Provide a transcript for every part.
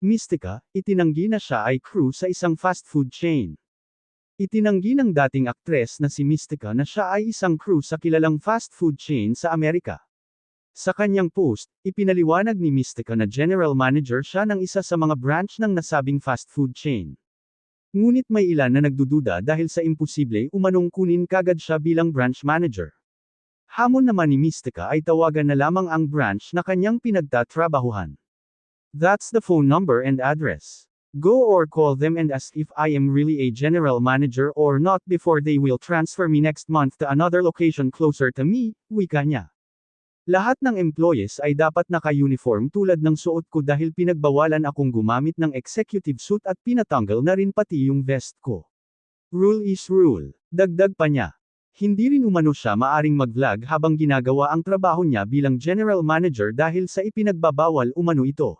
Mystica, itinanggi na siya ay crew sa isang fast food chain. Itinanggi ng dating aktres na si Mystica na siya ay isang crew sa kilalang fast food chain sa Amerika. Sa kanyang post, ipinaliwanag ni Mystica na general manager siya ng isa sa mga branch ng nasabing fast food chain. Ngunit may ilan na nagdududa dahil sa imposible umanong kunin kagad siya bilang branch manager. Hamon naman ni Mystica ay tawagan na lamang ang branch na kanyang pinagtatrabahuhan. That's the phone number and address. Go or call them and ask if I am really a general manager or not before they will transfer me next month to another location closer to me, wika niya. Lahat ng employees ay dapat naka-uniform tulad ng suot ko dahil pinagbawalan akong gumamit ng executive suit at pinatanggal na rin pati yung vest ko. Rule is rule. Dagdag pa niya. Hindi rin umano siya maaring mag-vlog habang ginagawa ang trabaho niya bilang general manager dahil sa ipinagbabawal umano ito.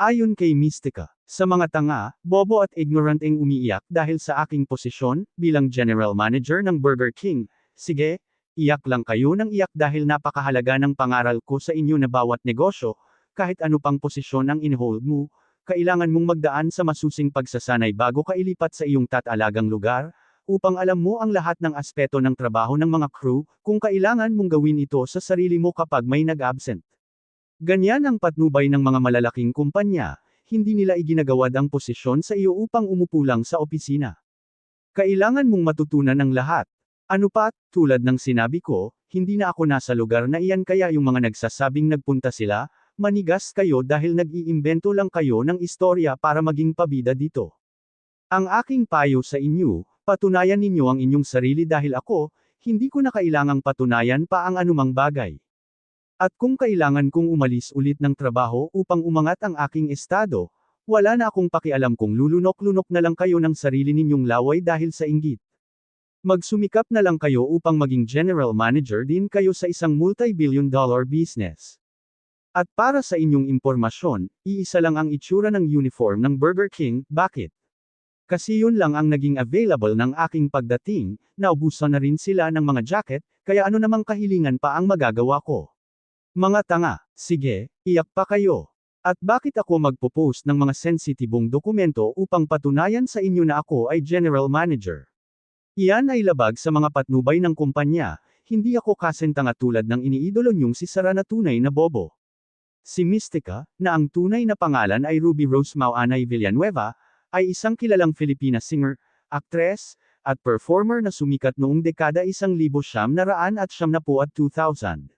Ayon kay Mystica, sa mga tanga, bobo at ignorant ang umiiyak dahil sa aking posisyon, bilang general manager ng Burger King, sige, iyak lang kayo ng iyak dahil napakahalaga ng pangaral ko sa inyo na bawat negosyo, kahit ano pang posisyon ang inhold mo, kailangan mong magdaan sa masusing pagsasanay bago ka ilipat sa iyong tatalagang lugar, upang alam mo ang lahat ng aspeto ng trabaho ng mga crew, kung kailangan mong gawin ito sa sarili mo kapag may nag-absent. Ganyan ang patnubay ng mga malalaking kumpanya, hindi nila iginagawad ang posisyon sa iyo upang umupo sa opisina. Kailangan mong matutunan ng lahat. Ano pa, tulad ng sinabi ko, hindi na ako nasa lugar na iyan kaya yung mga nagsasabing nagpunta sila, manigas kayo dahil nag-iimbento lang kayo ng istorya para maging pabida dito. Ang aking payo sa inyo, patunayan ninyo ang inyong sarili dahil ako, hindi ko na kailangang patunayan pa ang anumang bagay. At kung kailangan kong umalis ulit ng trabaho upang umangat ang aking estado, wala na akong pakialam kung lulunok-lunok na lang kayo ng sarili ninyong laway dahil sa inggit. Magsumikap na lang kayo upang maging general manager din kayo sa isang multi-billion dollar business. At para sa inyong impormasyon, iisa lang ang itsura ng uniform ng Burger King, bakit? Kasi yun lang ang naging available ng aking pagdating, naubusan na rin sila ng mga jacket, kaya ano namang kahilingan pa ang magagawa ko. Mga tanga, sige, iyak pa kayo. At bakit ako magpo-post ng mga sensitibong dokumento upang patunayan sa inyo na ako ay general manager? Iyan ay labag sa mga patnubay ng kumpanya, hindi ako kasentanga tulad ng iniidolo niyong si Sara na tunay na bobo. Si Mystica, na ang tunay na pangalan ay Ruby Rose Mauanay Villanueva, ay isang kilalang Filipina singer, actress, at performer na sumikat noong dekada isang libo siyam na raan at siyam na po at 2000.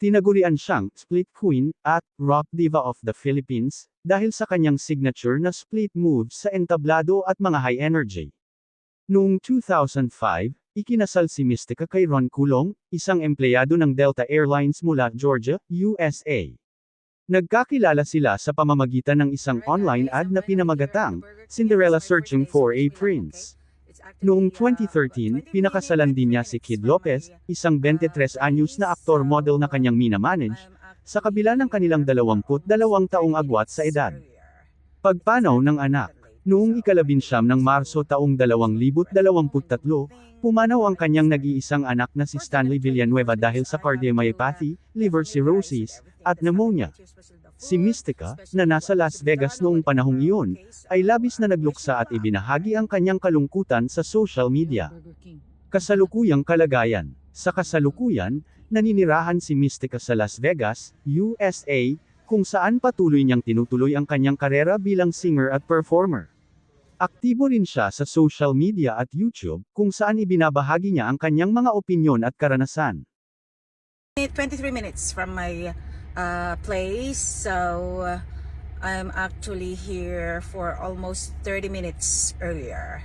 Tinagurian siyang split queen at rock diva of the Philippines dahil sa kanyang signature na split moves sa entablado at mga high energy. Noong 2005, ikinasal si Mystica kay Ron Culong, isang empleyado ng Delta Airlines mula Georgia, USA. Nagkakilala sila sa pamamagitan ng isang online ad na pinamagatang Cinderella Searching for a Prince. Noong 2013, pinakasalan din niya si Kid Lopez, isang 23 anyos na aktor-model na kanyang minamanage, sa kabila ng kanilang 22 taong agwat sa edad. Pagpanaw ng anak. Noong ikalabinsyam ng Marso taong 2023, pumanaw ang kanyang nag-iisang anak na si Stanley Villanueva dahil sa cardiomyopathy, liver cirrhosis, at pneumonia. Si Mystica, na nasa Las Vegas noong panahong iyon, ay labis na nagluksa at ibinahagi ang kanyang kalungkutan sa social media. Kasalukuyang kalagayan. Sa kasalukuyan, naninirahan si Mystica sa Las Vegas, USA, kung saan patuloy niyang tinutuloy ang kanyang karera bilang singer at performer. Aktibo rin siya sa social media at YouTube, kung saan ibinabahagi niya ang kanyang mga opinyon at karanasan. 23 minutes from my uh, place. So uh, I'm actually here for almost 30 minutes earlier.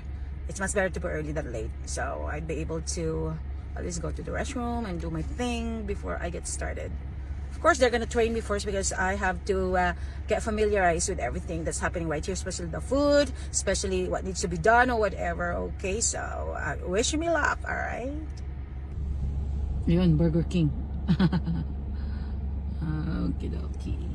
It's much better to be early than late. So I'd be able to at least go to the restroom and do my thing before I get started. Of course they're gonna train me first because I have to uh, get familiarized with everything that's happening right here especially the food especially what needs to be done or whatever. Okay so uh, wish me luck all right? You Yun, Burger King. okay, okay.